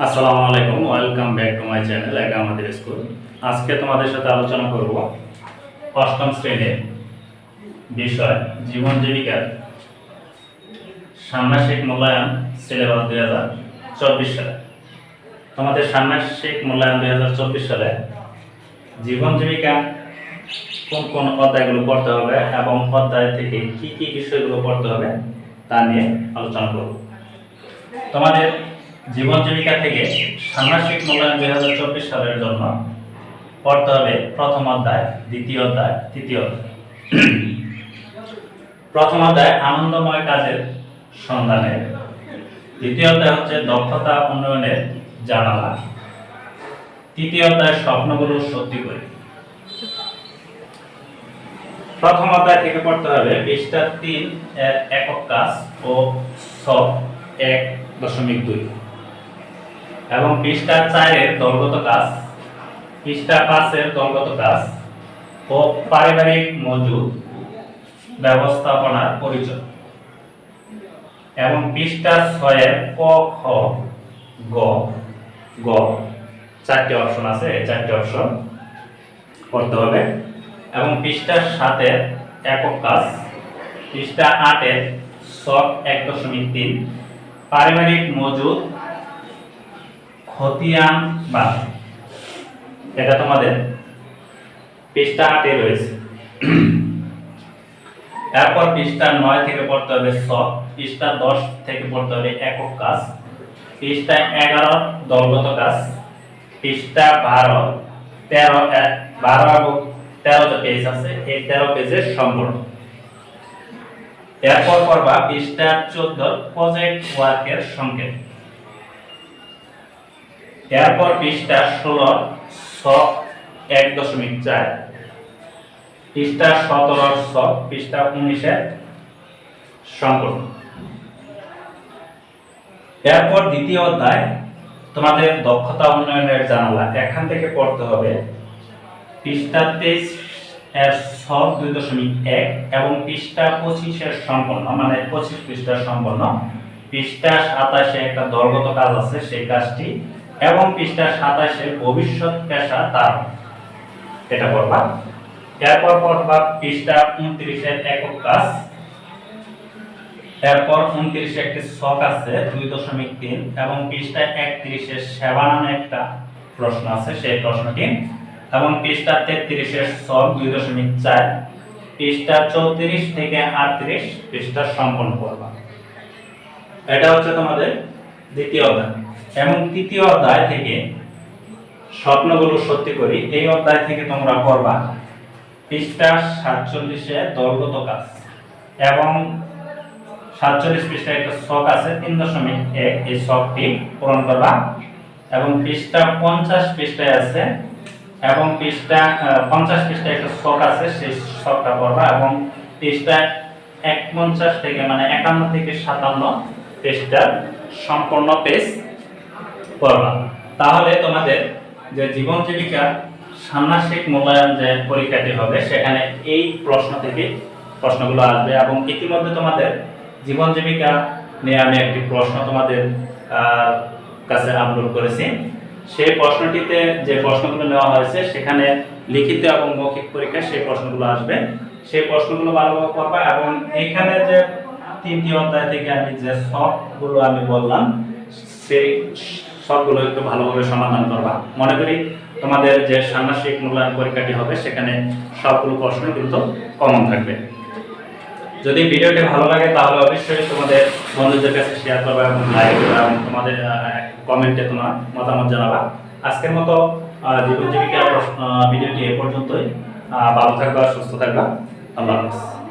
আসসালামু আলাইকুম, welcome back to my channel, একা আমাদের স্কুল। আজকে তোমাদের সাথে আলোচনা করব অষ্টম শ্রেণির বিষয়, জীবন জীবিকার ষান্মাসিক মূল্যায়ন, সিলেবাস দুই হাজার চব্বিশ সালে। তোমাদের ষান্মাসিক মূল্যায়ন দুই হাজার চব্বিশ সালে জীবন জীবিকা কোন কোন অধ্যায়গুলো পড়তে হবে এবং অধ্যায় থেকে কি কি বিষয়গুলো পড়তে হবে তা নিয়ে আলোচনা করব। তোমাদের জীবন জীবিকা থেকে ষান্মাসিক মূল্যায়ন দুই হাজার চব্বিশ সালের জন্য পড়তে হবে প্রথম অধ্যায়, দ্বিতীয় অধ্যায়, তৃতীয় অধ্যায়। প্রথম অধ্যায় আনন্দময় কাজের সন্ধানে। দ্বিতীয় অধ্যায় হচ্ছে দক্ষতা উন্নয়নের জানালা। তৃতীয় অধ্যায় স্বপ্নগুলো সত্যি করে। প্রথম অধ্যায় থেকে পড়তে হবে পৃষ্ঠা তিন একক কাজ ও সব এক দশমিক দুই। এবং পৃষ্ঠা চারের দলগত কাজ। পৃষ্ঠা পাঁচের দলগত কাজ ও পারিবারিক মজুদ ব্যবস্থাপনার পরিচয় এবং পৃষ্ঠা ছয়ের ক, খ, গ গ। চারটি অপশন আছে, এই চারটি অপশন করতে হবে। এবং পৃষ্ঠা সাতের একক কাজ, পৃষ্ঠা আটের সব এক দশমিক তিন। পারিবারিক মজুদ খতিয়ান বা এটা তোমাদের পৃষ্ঠা আটে রয়েছে। এরপর পৃষ্ঠা নয় থেকে পড়তে হবে সব পৃষ্ঠা দশ থেকে পড়তে হবে একক কাজ। পৃষ্ঠা এগারো, দলগত কাজ। পৃষ্ঠা বারো, তেরো বারো এবং তেরো যে পেজ আছে, এই তেরো পেজের সম্পূর্ণ। এরপর পড়বা পৃষ্ঠা চোদ্দ প্রজেক্ট ওয়ার্কের সংকেত। এরপর পৃষ্ঠা ষোলো এক দশমিক চার। পৃষ্ঠা সতেরো সব পৃষ্ঠা উনিশের সম্পূর্ণ এরপর দ্বিতীয় অধ্যায়, তোমাদের দক্ষতা উন্নয়নের জানালা। এখান থেকে পড়তে হবে। পৃষ্ঠা তেইশ এর সব দুই দশমিক এক এবং পৃষ্ঠা পঁচিশের সম্পন্ন মানে পঁচিশ পৃষ্ঠার সম্পন্ন। পৃষ্ঠা সাতাশে একটা দলগত কাজ আছে, সেই কাজটি এবং পৃষ্ঠা সাতাশে ভবিষ্যৎ পেশা তার। এটা পড়বা। এরপর পড়বা পৃষ্ঠা উনত্রিশের একক কাজ। এরপর উনত্রিশে একটি শখ আছে, দুই দশমিক তিন, এবং পৃষ্ঠা একত্রিশের সেবা নামে একটা প্রশ্ন আছে, সেই প্রশ্নটি। এবং পৃষ্ঠা তেত্রিশের শখ, দুই দশমিক চার। পৃষ্ঠা চৌত্রিশ থেকে আটত্রিশ, পৃষ্ঠা সম্পন্ন করবা এটা হচ্ছে তোমাদের দ্বিতীয় অধ্যায়। এবং তৃতীয় অধ্যায় থেকে স্বপ্নগুলো সত্যি করি, এই অধ্যায় থেকে তোমরা করবা পৃষ্ঠা সাতচল্লিশে দলগত কাজ। এবং সাতচল্লিশ পৃষ্ঠায় একটা শখ আছে, তিন দশমিক এক, এই শখটি পূরণ করবা। এবং পৃষ্ঠা পঞ্চাশ পৃষ্ঠায় আছে, এবং পৃষ্ঠা পঞ্চাশ পৃষ্ঠায় একটা শখ আছে, সেই শখটা করবা এবং পৃষ্ঠা এক পঞ্চাশ থেকে মানে একান্ন থেকে সাতান্ন পৃষ্ঠার সম্পূর্ণ পেজ পড়বা তাহলে তোমাদের যে জীবন জীবিকা, ষান্মাসিক মূল্যায়ন যে পরীক্ষাটি হবে, সেখানে এই প্রশ্ন থেকে প্রশ্নগুলো আসবে এবং ইতিমধ্যে তোমাদের জীবন জীবিকা নিয়ে আমি একটি প্রশ্ন তোমাদের কাছে আপলোড করেছি। সেই প্রশ্নটিতে যে প্রশ্নগুলো নেওয়া হয়েছে, সেখানে লিখিত এবং মৌখিক পরীক্ষায় সেই প্রশ্নগুলো আসবে। সেই প্রশ্নগুলো ভালোভাবে করবা এবং এখানে যে তিনটি অধ্যায় থেকে আমি যে সবগুলো আমি বললাম, সেই সবগুলো একটু ভালোভাবে সমাধান করবা। মনে করি তোমাদের যে ষান্মাসিক মূল্যায়ন পরীক্ষাটি হবে, সেখানে সবগুলো প্রশ্ন কিন্তু কমন থাকবে। যদি ভিডিওটি ভালো লাগে, তাহলে অবশ্যই তোমাদের বন্ধুদের কাছে শেয়ার করবা এবং লাইক করবা এবং তোমাদের কমেন্টে তোমার মতামত জানাবা। আজকের মতো জীবন জীবিকা প্রশ্ন- ভিডিওটি এ পর্যন্তই। ভালো থাকবা, সুস্থ থাকবা। আল্লাহ হাফিজ।